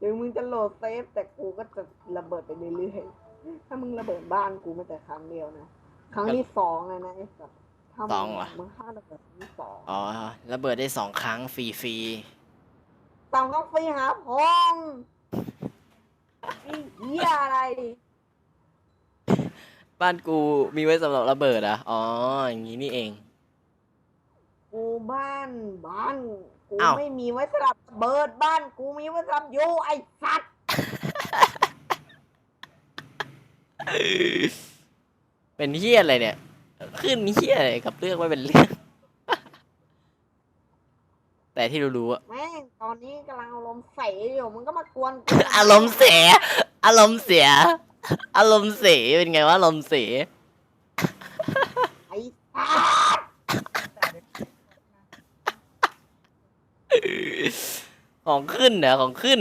ถึงมึงจะโหลดเซฟ แต่กูก็จะระเบิดไปเรื่อยๆ ถ้ามึงระเบิดบ้านกูไม่แต่ครั้งเดียวนะ ครั้งที่สองเลยนะไอ้สัสถ้าสองเหรอ มึงฆ่าระเบิดครั้งที่สองอ๋อระเบิดได้สองครั้งฟรีฟรีสองก็ฟรีหาพองไอ้เหี้ยอะไร ๆบ้านกูมีไว้สำหรับระเบิดอะ อ๋อ อย่างนี้นี่เอง กูบ้านบ้านกูอ้าว ไม่มีไว้สำหรับระเบิดบ้านกูมีไว้สำหรับโยไอ้สัตว์เป็นเฮี้ยอะไรเนี่ย ขึ้นเฮี้ยอะไรกับเรื่องไม่เป็นเรื่อง แต่ที่รู้ๆอะแม่งตอนนี้กำลังอารมณ์ใสอยู่มึงก็มากวนกูอารมณ์เสีย อารมณ์เสีย อารมณ์เสียเป็นไงวะอารมณ์เสีย ไอ้สัตว์ ของขึ้นเหรอของขึ้น